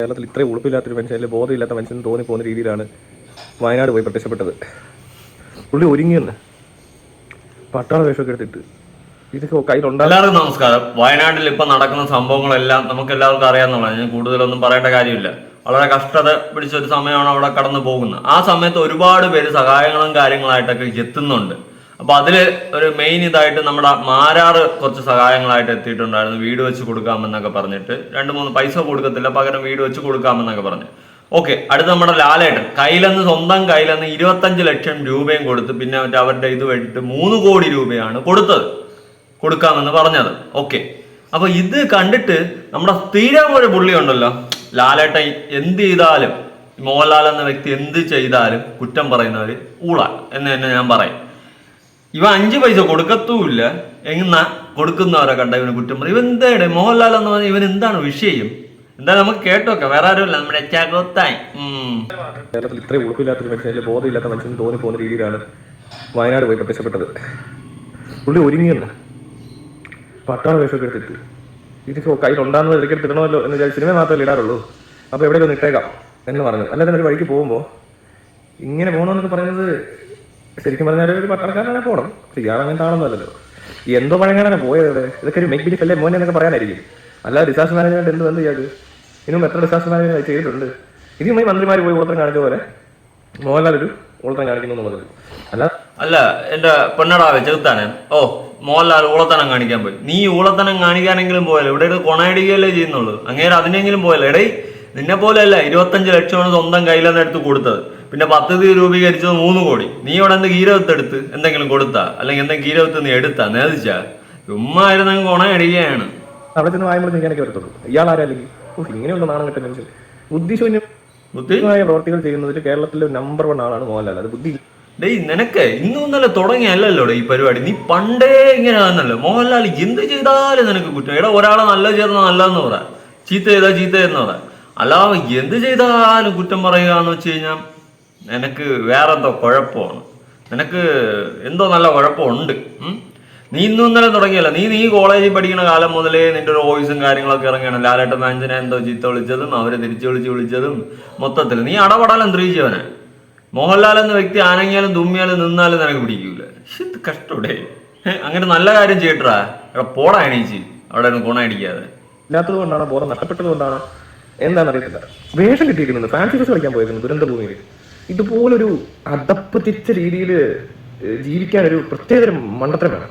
കേരളത്തിൽ ഇത്രയും ഉളുപ്പില്ലാത്തൊരു മനുഷ്യൻ അല്ലെങ്കിൽ ബോധമില്ലാത്ത മനുഷ്യൻ തോന്നി പോകുന്ന രീതിയിലാണ് വയനാട് പോയി പ്രത്യക്ഷപ്പെട്ടത്. പുള്ളി ഒരുങ്ങിയെന്ന് പട്ടാള വേഷമൊക്കെ എടുത്തിട്ട്. എല്ലാവർക്കും നമസ്കാരം. വയനാട്ടിൽ ഇപ്പൊ നടക്കുന്ന സംഭവങ്ങളെല്ലാം നമുക്ക് എല്ലാവർക്കും അറിയാവുന്നതാണ് ഞാൻ കൂടുതലൊന്നും പറയേണ്ട കാര്യമില്ല. വളരെ കഷ്ടത പിടിച്ച ഒരു സമയമാണ് അവിടെ കടന്നു പോകുന്നത് ആ സമയത്ത് ഒരുപാട് പേര് സഹായങ്ങളും കാര്യങ്ങളായിട്ടൊക്കെ എത്തുന്നുണ്ട്. അപ്പൊ അതിൽ ഒരു മെയിൻ ഇതായിട്ട് നമ്മുടെ മാരാറ് കുറച്ച് സഹായങ്ങളായിട്ട് എത്തിയിട്ടുണ്ടായിരുന്നു. വീട് വെച്ച് കൊടുക്കാമെന്നൊക്കെ പറഞ്ഞിട്ട്. രണ്ട് മൂന്ന് പൈസ കൊടുക്കത്തില്ല പകരം വീട് വെച്ച് കൊടുക്കാമെന്നൊക്കെ പറഞ്ഞു. ഓക്കെ അടുത്ത നമ്മുടെ ലാലേട്ടൻ. കയ്യിലെന്ന് സ്വന്തം കയ്യിലെന്ന് ഇരുപത്തഞ്ച് ലക്ഷം രൂപയും കൊടുത്ത് പിന്നെ മറ്റേ അവരുടെ ഇത് വേണ്ടിയിട്ട് മൂന്ന് കോടി രൂപയാണ് കൊടുത്തത്. കൊടുക്കാമെന്ന് പറഞ്ഞത്. ഓക്കെ. അപ്പൊ ഇത് കണ്ടിട്ട് നമ്മുടെ സ്ഥിരം ഒരു പുള്ളി ഉണ്ടല്ലോ ലാലേട്ടൻ എന്ത് ചെയ്താലും മോഹൻലാൽ എന്ന വ്യക്തി എന്ത് ചെയ്താലും കുറ്റം പറയുന്നവര് ഊള. എന്ന് തന്നെ ഞാൻ പറയും. ഇവ അഞ്ച് പൈസ കൊടുക്കത്തുമില്ല. എങ്ങനാ കൊടുക്കുന്നവരെ കണ്ട ഇവന് കുറ്റം പറയും. ഇവൻ എന്താണ് മോഹൻലാൽ എന്ന് പറഞ്ഞാൽ ഇവൻ എന്താണ് വിഷയം എന്താ നമുക്ക് കേട്ടോക്കെ വേറെ ആരുമില്ല നമ്മുടെ കേരളത്തിൽ ഇത്രയും ഉളുപ്പില്ലാത്തൊരു മനുഷ്യൻ അല്ലെങ്കിൽ ബോധമില്ലാത്ത മനുഷ്യൻ തോന്നി പോകുന്ന രീതിയിലാണ് വയനാട് പോയി പ്രത്യക്ഷപ്പെട്ടത്. പുള്ളി ഒരുങ്ങിയല്ല പട്ടാള വേഷമൊക്കെ എടുത്തിട്ട്. ഇതൊക്കെ കയ്യിലുണ്ടാകുന്നത് ഇടയ്ക്ക് ഇടണമല്ലോ എന്ന് വിചാരിച്ച് സിനിമ മാത്രമേ ഇടാറുള്ളൂ. അപ്പോൾ എവിടെയെങ്കിലും ഒന്ന് ഇട്ടേക്കാം എന്ന് പറഞ്ഞു അല്ലാതെ ഒരു വഴിക്ക് പോകുമ്പോൾ ഇങ്ങനെ പോകണമെന്നൊക്കെ പറയുന്നത് ശരിക്കും പറഞ്ഞാൽ ഒരു പട്ടണക്കാരനെ പോകണം ഇയാൾ അങ്ങനത്തെ എന്തോ പഴങ്ങാനാണ് പോയത് ഇവിടെ. ഇതൊക്കെ ഒരു മെക്ക് ബിലിഫ് അല്ലേ മോനെ എന്നൊക്കെ പറയാനായിരിക്കും. അല്ലാതെ ഡിസാസ്റ്റർ മാനേജ്മെന്റ് എന്ത് വന്നു ഇയാൾക്ക്? ഇനിയും എത്ര ഡിസാസ്റ്റർ മാനേജ്മെന്റ് ചെയ്തിട്ടുണ്ട്? ഇതിനുമായി മന്ത്രിമാർ പോയി ഉളത്തരം കാണിച്ച പോലെ മോഹൻലാൽ ഒരു ഉളത്തരം കാണിക്കുന്നു എന്നുള്ളത്. അല്ല അല്ല എന്റെ പെണ്ണടാവേ ചെറുത്താനെ ഓ മോഹൻലാൽ ഊളത്തനം കാണിക്കാൻ പോയി. നീ ഊളത്തനം കാണിക്കാനെങ്കിലും പോയല്ലോ ഇവിടെ കൊണയടിക്കുകയല്ലേ ചെയ്യുന്നുള്ളൂ. അങ്ങേര് അതിനെങ്കിലും പോയല്ലോ എടേ നിന്നെ പോലെയല്ല ഇരുപത്തഞ്ച് ലക്ഷമാണ് സ്വന്തം കയ്യിലെന്ന് എടുത്ത് കൊടുത്തത്. പിന്നെ പദ്ധതി രൂപീകരിച്ചത് മൂന്ന് കോടി. നീ ഇവിടെ എന്ത് ഗീരവത്ത് എടുത്ത് എന്തെങ്കിലും കൊടുത്താ? അല്ലെങ്കിൽ എന്തെങ്കിലും ഗീരവത്ത് നീ എടുത്താ? നേദിച്ചാ ചുമ്മായിരുന്നു ഗുണയടിക്കുകയാണ് അവിടെ ചെന്ന് വായ്മ ചെയ്യാനൊക്കെ വരത്തുള്ളൂ ഇയാൾ ആരല്ലെങ്കിൽ ഇങ്ങനെയുള്ള നാണം കിട്ടുന്ന മനുഷ്യൻ ബുദ്ധിശൂന്യമായ ബുദ്ധി? പ്രവർത്തികൾ ചെയ്യുന്നതിൽ കേരളത്തിലെ നമ്പർ വൺ ആളാണ് മോഹൻലാൽ. അത് ബുദ്ധി. ഡേയ് നിനക്ക് ഇന്നും ഇന്നലെ തുടങ്ങിയല്ലോ ഈ പരിപാടി. നീ പണ്ടേ ഇങ്ങനെ ആണല്ലോ മോഹൻലാൽ എന്ത് ചെയ്താലും നിനക്ക് കുറ്റം. എടാ ഒരാളെ നല്ല ചെയ്താൽ നല്ലതെന്ന് പറ. ചീത്ത ചെയ്താൽ ചീത്ത ചെയ്തെന്ന് പറ. അല്ലാതെ എന്ത് ചെയ്താലും കുറ്റം പറയുക എന്ന് വെച്ച് കഴിഞ്ഞാൽ നിനക്ക് വേറെന്തോ കുഴപ്പമാണ്. നിനക്ക് എന്തോ നല്ല കുഴപ്പമുണ്ട്? നീ ഇന്നും ഇന്നലെ തുടങ്ങിയല്ല. നീ നീ കോളേജിൽ പഠിക്കുന്ന കാലം മുതലേ നിന്റെ ഒരു വോയിസും കാര്യങ്ങളൊക്കെ ഇറങ്ങിയാണ് ലാലേട്ടൻ മാഞ്ചനെ എന്തോ ചീത്ത വിളിച്ചതും അവരെ തിരിച്ചു വിളിച്ച് വിളിച്ചതും മൊത്തത്തിൽ നീ അടപടാലം ത്രീജവനെ മോഹൻലാൽ എന്ന വ്യക്തി ആനങ്ങിയാലും തുമ്മിയാലും നിന്നാലും നിനക്ക് പിടിക്കൂല. ഇത് കഷ്ടൂടെ അങ്ങനെ നല്ല കാര്യം ചെയ്യട്ടാ എടാ പോടാ എണീച്ച്. അവിടെ ഗുണം അടിക്കാതെ. ഇല്ലാത്തത് കൊണ്ടാണ്? ബോധം നഷ്ടപ്പെട്ടത് കൊണ്ടാണ്? എന്താണെന്ന് അറിയത്തില്ല വേഷം കിട്ടിയിരിക്കുന്നത് ഫാൻസി ബസ് കളിക്കാൻ പോയിരുന്നു ദുരന്തഭൂമിയിൽ. ഇതുപോലൊരു അധപ്പതിച്ച രീതിയിൽ ജീവിക്കാൻ ഒരു പ്രത്യേക മണ്ടത്തരം വേണം.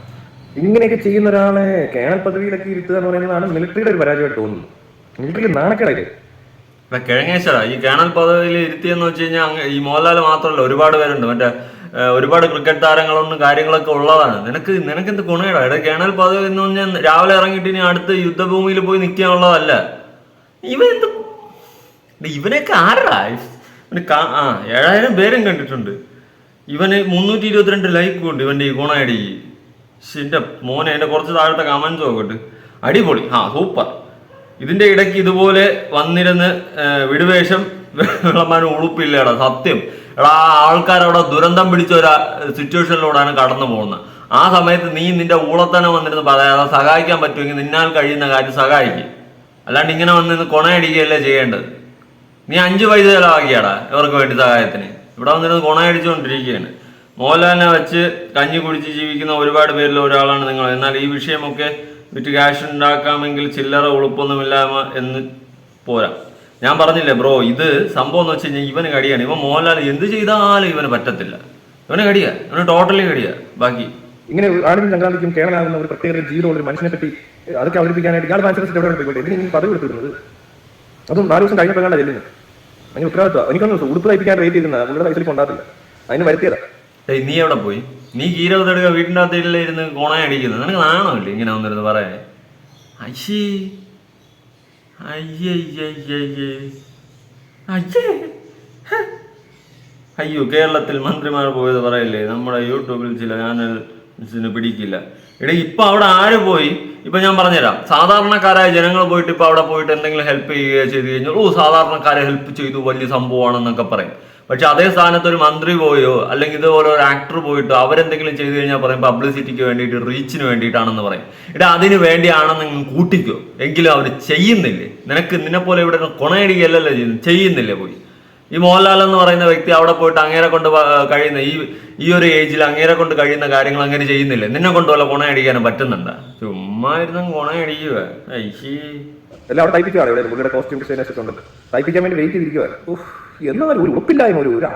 ഇങ്ങനെയൊക്കെ ചെയ്യുന്ന ഒരാളെ കേണൽ പദവിയിലൊക്കെ ഇരുത്തുക എന്ന് പറയുന്നതാണ് മിലിറ്ററിയുടെ ഒരു പരാജയമായിട്ട് തോന്നുന്നു മിലിറ്ററിയിൽ നാണക്കേടായിട്ട് കിഴങ്ങേശ്വരാ ഈ കേണൽ പദവിയിൽ ഇരുത്തിയെന്ന് വെച്ച് കഴിഞ്ഞാൽ ഈ മോഹൻലാൽ മാത്രമല്ല ഒരുപാട് പേരുണ്ട്. മറ്റേ ഒരുപാട് ക്രിക്കറ്റ് താരങ്ങളൊന്നും കാര്യങ്ങളൊക്കെ ഉള്ളതാണ്. നിനക്ക് നിനക്ക് എന്ത് ഗുണയടാ എടാ കേണൽ പദവി എന്ന് പറഞ്ഞാൽ രാവിലെ ഇറങ്ങിയിട്ട് ഇനി അടുത്ത് യുദ്ധഭൂമിയിൽ പോയി നിൽക്കാനുള്ളതല്ല ഇവൻ എന്ത് ഇവനൊക്കെ ആരാ? ഇവന് കാ- ആ ഏഴായിരം പേരും കണ്ടിട്ടുണ്ട്. ഇവന് മുന്നൂറ്റി ഇരുപത്തിരണ്ട് ലൈക്കും ഉണ്ട് ഇവന്റെ ഈ ഗുണയടി എന്റെ മോനെ എന്റെ കുറച്ച് താഴത്തെ കമൻസ് നോക്കട്ട് അടിപൊളി. ആ സൂപ്പർ ഇതിന്റെ ഇടയ്ക്ക് ഇതുപോലെ വന്നിരുന്ന് വിടുവേഷം വിളമ്പാനും ഉളുപ്പില്ലടാ സത്യം. എടാ ആ ആൾക്കാർ അവിടെ ദുരന്തം പിടിച്ച ഒരു സിറ്റുവേഷനിലൂടെയാണ് കടന്നു പോകുന്നത്. ആ സമയത്ത് നീ നിന്റെ ഊളത്തനം വന്നിരുന്ന് പറയാതെ സഹായിക്കാൻ പറ്റുമെങ്കിൽ നിന്നാൽ കഴിയുന്ന കാര്യം സഹായിക്കും. അല്ലാണ്ട് ഇങ്ങനെ വന്നിരുന്ന് കൊണയടിക്കുകയല്ലേ ചെയ്യേണ്ടത്? നീ അഞ്ച് പൈസ ചെലവാക്കിയാടാ ഇവർക്ക് വേണ്ടി സഹായത്തിന്. ഇവിടെ വന്നിരുന്ന് കൊണയടിച്ചുകൊണ്ടിരിക്കുകയാണ് മോഹൻലാലിനെ വെച്ച് കഞ്ഞി കുടിച്ച് ജീവിക്കുന്ന ഒരുപാട് പേരിൽ ഒരാളാണ് നിങ്ങൾ. എന്നാൽ ഈ വിഷയമൊക്കെ വിറ്റ് ക്യാഷ് ഉണ്ടാക്കാമെങ്കിൽ ചില്ലറ ഉളുപ്പൊന്നുമില്ലാമ എന്ന് പോരാ. ഞാൻ പറഞ്ഞില്ലേ ബ്രോ ഇത് സംഭവം എന്ന് വെച്ച് കഴിഞ്ഞാൽ ഇവന് കടിയാണ്. ഇവൻ മോഹൻലാൽ എന്ത് ചെയ്താലും ഇവന് പറ്റത്തില്ല. ഇവന് കടിയാ. ഇവന് ടോട്ടലി കടിയാ. ബാക്കി. ഇങ്ങനെ ആളുകൾ സംക്രാന്തിക്കും കേരളമാകുന്ന ഒരു പ്രത്യേക ജീവിതമുള്ള ഒരു മനുഷ്യനെ പറ്റി അതൊക്കെ അവതരിപ്പിക്കാനായിട്ട് ഇയാൾ ഫാൻസി ബസ് എവിടെ പോയിക്കോട്ടെ പദവി എടുത്തിരുന്നത് അതും നാല് ദിവസം കഴിഞ്ഞപ്പോഴാണ് ചെല്ലുന്നത്? അതിന് ഉത്തരവാദിത്വം. എനിക്കൊന്നും ഉടുപ്പ് തയ്പ്പിക്കാൻ വെയിറ്റ് ചെയ്തിരുന്ന പുള്ളിയുടെ പൈസ കൊണ്ടാത്തില്ല അതിന് വരുത്തിയതാ. നീ എവിടെ പോയി? നീ കീരവത്തെടുക്ക വീട്ടിന്റെ അകത്തില്ല ഇരുന്ന് കൊണ അടിക്കുന്നത് നിനക്ക് നാണമില്ലേ ഇങ്ങനെ ഒന്നിരുന്ന് പറയാൻ? അയ്യേ. അയ്യേ അയ്യേ അയ്യേ അയ്യോ. കേരളത്തിൽ മന്ത്രിമാർ പോയത് പറയല്ലേ? നമ്മുടെ യൂട്യൂബിൽ ചില ചാനൽസിന് പിടിക്കില്ല. എടാ ഇപ്പൊ അവിടെ ആര് പോയി? ഇപ്പൊ ഞാൻ പറഞ്ഞുതരാം. സാധാരണക്കാരായ ജനങ്ങൾ പോയിട്ട് ഇപ്പൊ അവിടെ പോയിട്ട് എന്തെങ്കിലും ഹെൽപ്പ് ചെയ്യുകയോ ചെയ്തു കഴിഞ്ഞാൽ ഓ സാധാരണക്കാരെ ഹെൽപ്പ് ചെയ്തു വലിയ സംഭവമാണെന്നൊക്കെ പറയും. പക്ഷെ അതേ സ്ഥാനത്ത് ഒരു മന്ത്രി പോയോ അല്ലെങ്കിൽ ഇതുപോലെ ഒരു ആക്ടർ പോയിട്ടോ അവരെന്തെങ്കിലും ചെയ്തു കഴിഞ്ഞാൽ പറയും പബ്ലിസിറ്റിക്ക് വേണ്ടിയിട്ട് റീച്ചിന് വേണ്ടിയിട്ടാണെന്ന് പറയും. ഇവിടെ അതിന് വേണ്ടിയാണെന്ന് കൂട്ടിക്കോ. എങ്കിലും അവർ ചെയ്യുന്നില്ലേ? നിനക്ക് നിന്നെ പോലെ ഇവിടെ കൊണയടിക്കല്ലല്ലോ ചെയ്യുന്നത്. ചെയ്യുന്നില്ലേ പോയി? ഈ മോഹൻലാൽ എന്ന് പറയുന്ന വ്യക്തി അവിടെ പോയിട്ട് അങ്ങേരെ കൊണ്ട് കഴിയുന്ന ഈ ഈ ഒരു ഏജിൽ അങ്ങേരെ കൊണ്ട് കഴിയുന്ന കാര്യങ്ങൾ അങ്ങനെ ചെയ്യുന്നില്ലേ? നിന്നെ കൊണ്ട് വല്ല കൊണയടിക്കാനും പറ്റുന്നുണ്ട്? ചുമ്മാ ഇരുന്ന് കൊണയടിക്കുക എല്ലാം അവിടെ ടൈപ്പിച്ചാണ് ഇവിടെ. പുള്ളിയുടെ കോസ്റ്റ്യൂം ഡിസൈനേഴ്സ് ഉണ്ട് ടൈപ്പിക്കാൻ വേണ്ടി വെയിറ്റ് ചെയ്തിരിക്കുക എന്നാലും ഒരു ഉറപ്പില്ലായ്മ ഒരു ഒരു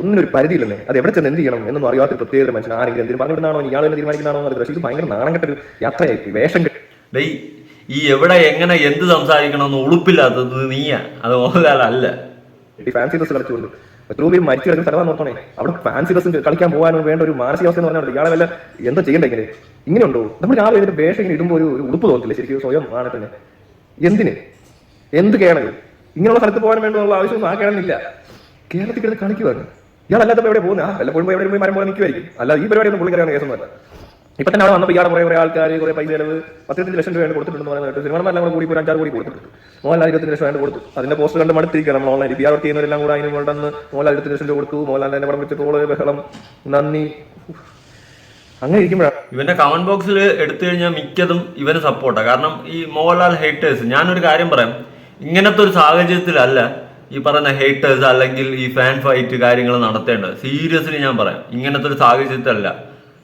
ഒന്നിനൊരു പരിധിയില്ലെന്നേ അത് എവിടെ ചെന്ന് എന്ത് ചെയ്യണം എന്നൊന്നും അറിയാത്ത പ്രത്യേക മനുഷ്യൻ ആരെങ്കിലും എന്തിനും പറഞ്ഞിട്ടാണോ ഇയാൾ തന്നെ തീരുമാനിക്കുന്നതാണോ എന്ന് പക്ഷേ ഇത് ഭയങ്കര നാണം കെട്ടൊരു യാത്രയായി വേഷം കെട്ടി. ഈ എവിടെ എങ്ങനെ എന്ത് സംസാരിക്കണമെന്ന് ഉളുപ്പില്ലാത്തത് നീയാ. അത് മോഹൻലാലല്ല ഈ ഫാൻസി ഡ്രസ് കളിച്ചുകൊണ്ട് പേര് മരിച്ചു കിടക്കുന്ന സ്ഥലമാണ് നോക്കണേ അവിടെ ഫാൻസി ഡ്രസ് കളിക്കാൻ പോകാനും വേണ്ട ഒരു മാനസികാവസ്ഥ എന്ന് പറഞ്ഞാൽ ഇയാളെ വല്ല എന്താ ചെയ്യണ്ടേ ഇങ്ങനെ? ഇങ്ങനെ ഉണ്ടോ? നമ്മൾ രാവിലെ ഇതിന്റെ വേഷം ഇങ്ങനെ ഇടുമ്പോൾ ഒരു ഉടുപ്പ് തോന്നില്ല ശരിക്കും സ്വയം ആണ് തന്നെ. എന്തിന്? എന്ത് കേണത് ഇങ്ങനെയുള്ള സ്ഥലത്ത് പോകാൻ വേണ്ടിയുള്ള ആവശ്യമൊന്നും ആ കേണമെന്നില്ല കേരളത്തിൽ കിടന്ന് കളിക്കുവാണ് ഇയാളല്ലാത്തപ്പോൾ എവിടെ പോകുന്നത് ആ വല്ലപ്പോഴും എവിടെ പോയി മരം പോലെ നിൽക്കുമായിരിക്കും അല്ല ഈ പരിപാടി പരിപാടിയൊന്നും പുള്ളിക്കാരാണ് കേസൊന്നുമല്ല. ഇപ്പൊ തന്നെ അവിടെ വന്നപ്പോൾ ഇയാളെ കുറേ കുറേ ആൾക്കാർ കുറേ പൈസ ചെലവ് പത്തിരുപത്തഞ്ച് ലക്ഷം രൂപ കൊടുത്തിട്ടുണ്ടെന്ന് പറയുന്നത് സിനിമകളെല്ലാം കൂടി കൂടി ഒരു അഞ്ചാറ് കൂടി കൊടുത്തിട്ടുണ്ട്. മോഹൻലാൽ ഇരുപത്തഞ്ച് ലക്ഷം കൊടുത്തു. അതിന്റെ പോസ്റ്റ് കണ്ട് മടുത്തിരിക്കണം നമ്മൾ ഓൺലൈൻ പി ആർ ചെയ്യുന്നവരെല്ലാം കൂടെ അതിന് കൊണ്ടെന്ന് മോഹൻലാൽ ഇരുപത്തഞ്ച് ലക്ഷം രൂപ കൊടുത്തു. മോഹൻലാൽ എന്നെ പടം വെച്ചിട്ടോൾ ബഹളം നന്ദി. അങ്ങനെ ഇരിക്കുമ്പോഴാണ്. ഇവന്റെ കമന്റ് ബോക്സിൽ എടുത്തു കഴിഞ്ഞാൽ മിക്കതും ഇവന് സപ്പോർട്ടാണ് കാരണം ഈ മോഹൻലാൽ ഹേറ്റേഴ്സ് ഞാനൊരു കാര്യം പറയാം. ഇങ്ങനത്തെ ഒരു സാഹചര്യത്തിലല്ല ഈ പറയുന്ന ഹേറ്റേഴ്സ് അല്ലെങ്കിൽ ഈ ഫാൻ ഫൈറ്റ് കാര്യങ്ങൾ നടത്തേണ്ടത്. സീരിയസ്ലി ഞാൻ പറയാം. ഇങ്ങനത്തെ ഒരു സാഹചര്യത്തിലല്ല.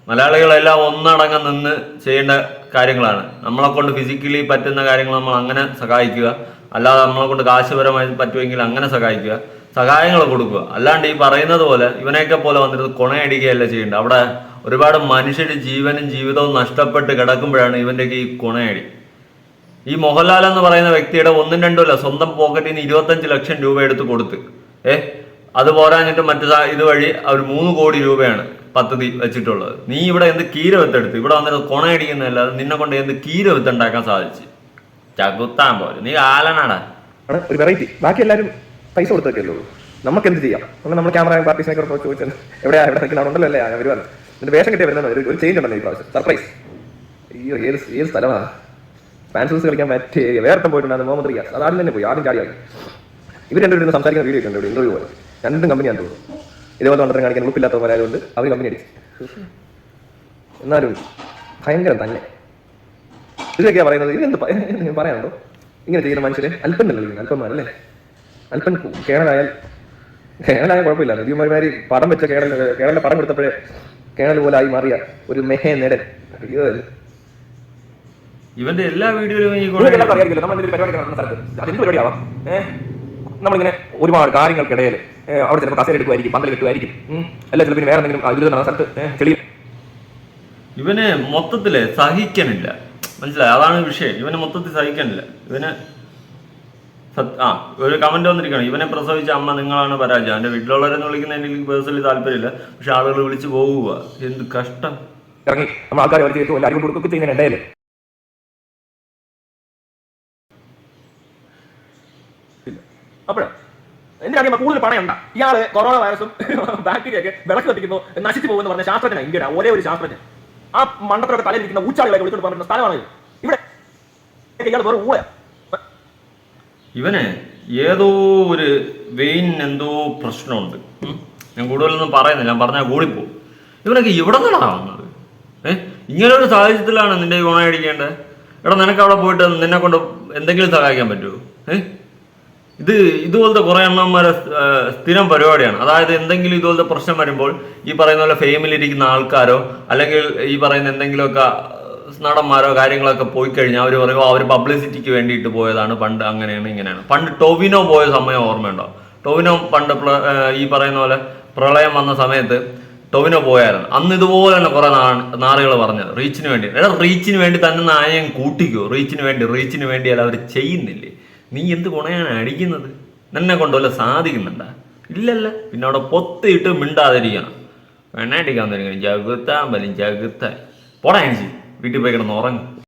മലയാളികളെല്ലാം ഒന്നടങ്കം നിന്ന് ചെയ്യേണ്ട കാര്യങ്ങളാണ്. നമ്മളെ കൊണ്ട് ഫിസിക്കലി പറ്റുന്ന കാര്യങ്ങൾ നമ്മൾ അങ്ങനെ സഹായിക്കുക. അല്ലാതെ നമ്മളെ കൊണ്ട് കാശുപരമായി പറ്റുമെങ്കിൽ അങ്ങനെ സഹായിക്കുക. സഹായങ്ങൾ കൊടുക്കുക. അല്ലാണ്ട് ഈ പറയുന്നത് പോലെ ഇവനെയൊക്കെ പോലെ വന്നിട്ട് കുണയടിക്കുകയല്ല ചെയ്യേണ്ടത്. അവിടെ ഒരുപാട് മനുഷ്യരുടെ ജീവനും ജീവിതവും നഷ്ടപ്പെട്ട് കിടക്കുമ്പോഴാണ് ഇവന്റെയൊക്കെ ഈ കുണയടി. ഈ മോഹൻലാൽ എന്ന് പറയുന്ന വ്യക്തിയുടെ ഒന്നും രണ്ടും അല്ല സ്വന്തം പോക്കറ്റിൽ നിന്ന് ഇരുപത്തഞ്ച് ലക്ഷം രൂപ എടുത്ത് കൊടുത്ത്. ഏഹ് അത് പോരാഞ്ഞിട്ട് മറ്റു ഇതുവഴി അവർ മൂന്ന് കോടി രൂപയാണ്. പദ്ധതി വെച്ചിട്ടുള്ളത്. നീ ഇവിടെ എന്ത് കീര വിത്തെടുത്ത്? ഇവിടെ വന്നിട്ട് കൊണയടിക്കുന്നതല്ലാതെ നിന്നെ കൊണ്ട് എന്ത് കീര വിത്തുണ്ടാക്കാൻ സാധിച്ചു. ചകുത്താൻ പോലെ. നീ ആലനാടാ ഒരു വെറൈറ്റി ബാക്കി എല്ലാവരും പൈസ കൊടുത്തൊക്കെ ഉള്ളൂ. നമുക്ക് എന്ത് ചെയ്യാം? അങ്ങനെ നമ്മൾ ക്യാമറ പാർട്ടീസിനെ കൂടെ ചോദിച്ചത് എവിടെയാ എവിടെ നിൽക്കുന്ന ഉണ്ടല്ലോ അല്ലേ? അവർ വന്നു. എന്നിട്ട് വേഷം കിട്ടിയ വരുന്നത് ഒരു ചേഞ്ച് ഉണ്ടല്ലോ ഈ പ്രാവശ്യം. സർപ്രൈസ് അയ്യോ ഏത് ഏത് സ്ഥലമാണ് ഫാൻസൂസ് കളിക്കാൻ പറ്റിയ വേറെ പോയിട്ടുണ്ടായിരുന്നു മുഹമ്മദ് റിയാസ്. അത് ആദ്യം തന്നെ പോയി. ആദ്യം ചാടിയായി ഇവർ രണ്ടുപേരും സംസാരിക്കുന്ന വീഡിയോ ഒക്കെ ഉണ്ട് ഇന്റർവ്യൂ പോലെ. രണ്ടും കമ്പനിയാണ് തോന്നുന്നു. ഇതേപോലെ വളരെ കാണിക്കാൻ ഉറപ്പില്ലാത്തവരായതുകൊണ്ട് അവർ കമ്പനി അടിച്ചു. എന്നാലും ഭയങ്കരം തന്നെ. ഇതൊക്കെയാ പറയുന്നത്? ഇതെന്ത് പ- എന്ത് പറയാനുണ്ടോ? ഇങ്ങനെ ചെയ്യുന്ന മനുഷ്യരെ അല്പം വിളിക്കുന്നത് അല്പന്മാരല്ലേ? അല്പൻ കേണലായാൽ കേണലായ കുഴപ്പമില്ല നദിമാരി പടം വെച്ച കേണൽ കേണലിന്റെ പടം എടുത്തപ്പോഴേ കേണൽ പോലെ ആയി മാറിയ ഒരു മെഹേ നെടൻ. ഇവന്റെ എല്ലാ വീഡിയോയിലും നമ്മളിങ്ങനെ ഒരുപാട് കാര്യങ്ങൾക്കിടയിൽ അവിടെ ചിലപ്പോൾ കസേര എടുക്കുമായിരിക്കും പന്തൽ കിട്ടുമായിരിക്കും അല്ല ചിലപ്പോൾ പിന്നെ വേറെ എന്തെങ്കിലും ദുരിതം നടന്ന സ്ഥലത്ത് ചെളി ഇവന് മൊത്തത്തിൽ സഹിക്കണില്ല. മനസ്സിലായി? അതാണ് വിഷയം. ഇവന് മൊത്തത്തിൽ സഹിക്കണില്ല. ഇവന് ആ ഒരു കമന്റ് വന്നിരിക്കണം ഇവനെ പ്രസവിച്ച അമ്മ നിങ്ങളാണ് പരാജയം. എന്റെ വീട്ടിലുള്ളവരെന്ന് വിളിക്കുന്ന എനിക്ക് പേഴ്സണലി താല്പര്യമില്ല. പക്ഷെ ആളുകൾ വിളിച്ചു പോകുക എന്ത് കഷ്ടം. ഇറങ്ങി. നമ്മൾ ആൾക്കാരെ വലിച്ചു അരിവ് കൊടുക്കുകയൊക്കെ ചെയ്യുന്നതിന് അപ്പോഴാ? എന്തിനാണ് കൂടുതൽ പണയണ്ട ഇയാൾ കൊറോണ വൈറസും ബാക്ടീരിയ ഒക്കെ വിളക്ക് കത്തിക്കുന്നു നശിച്ചു പോകുമെന്ന് പറഞ്ഞ ശാസ്ത്രജ്ഞനാണ് ഇന്ത്യയുടെ ഒരേ ഒരു ശാസ്ത്രജ്ഞൻ. ആ മണ്ടത്തിലൊക്കെ തലയിരിക്കുന്ന ഊച്ചാളികളെ വിളിച്ചോണ്ട് പറഞ്ഞ സ്ഥലമാണ് ഇവിടെ ഇയാൾ വെറും ഊള ഇവന് ഏതോ ഒരു വെയിൻ എന്തോ പ്രശ്നമുണ്ട്. ഞാൻ കൂടുതലൊന്നും പറയുന്നില്ല ഞാൻ പറഞ്ഞാൽ കൂടിപ്പോവും ഇവനൊക്കെ ഇവിടെ നിന്നാണ് വന്നത്? ഏഹ് ഇങ്ങനെ ഒരു സാഹചര്യത്തിലാണ് നിന്റെ ഗുണമായിരിക്കേണ്ടത് ഗുണമടിക്കേണ്ടത് എടാ നിനക്ക് അവിടെ പോയിട്ട് നിന്നെ കൊണ്ട് എന്തെങ്കിലും സഹായിക്കാൻ പറ്റുമോ ഏഹ് ഇത് ഇതുപോലത്തെ കുറെ എണ്ണന്മാരെ സ്ഥിരം പരിപാടിയാണ്. അതായത് എന്തെങ്കിലും ഇതുപോലത്തെ പ്രശ്നം വരുമ്പോൾ ഈ പറയുന്ന പോലെ ഫെയിമിലിരിക്കുന്ന ആൾക്കാരോ അല്ലെങ്കിൽ ഈ പറയുന്ന എന്തെങ്കിലുമൊക്കെ നടന്മാരോ കാര്യങ്ങളൊക്കെ പോയി കഴിഞ്ഞാൽ അവർ പറയുമ്പോൾ അവർ പബ്ലിസിറ്റിക്ക് വേണ്ടിയിട്ട് പോയതാണ് പണ്ട് അങ്ങനെയാണ് ഇങ്ങനെയാണ്. പണ്ട് ടൊവിനോ പോയ സമയം ഓർമ്മയുണ്ടോ ടൊവിനോ പണ്ട് ഈ പറയുന്ന പോലെ പ്രളയം വന്ന സമയത്ത് ടൊവിനോ പോയായിരുന്നു. അന്ന് ഇതുപോലെ തന്നെ കുറെ നാറുകൾ പറഞ്ഞത് റീച്ചിന് വേണ്ടി. എടാ റീച്ചിന് വേണ്ടി തന്നെ നായം കൂട്ടിക്കോ. റീച്ചിന് വേണ്ടി റീച്ചിന് വേണ്ടി അവർ ചെയ്യുന്നില്ലേ? നീ എന്ത് ഗുണയാണ് അടിക്കുന്നത്? നിന്നെ കൊണ്ടുവല്ല സാധിക്കുന്നുണ്ടാ? ഇല്ലല്ല. പിന്നെ അവിടെ പൊത്തിയിട്ട് മിണ്ടാതിരിക്കണം. വെണ്ണ അടിക്കാൻ തുടങ്ങി. ജഗുത്താൻ വലിയ ജഗുത്താൻ പോടാ എനിക്ക് വീട്ടിൽ പോയി കിടന്ന് ഉറങ്ങും.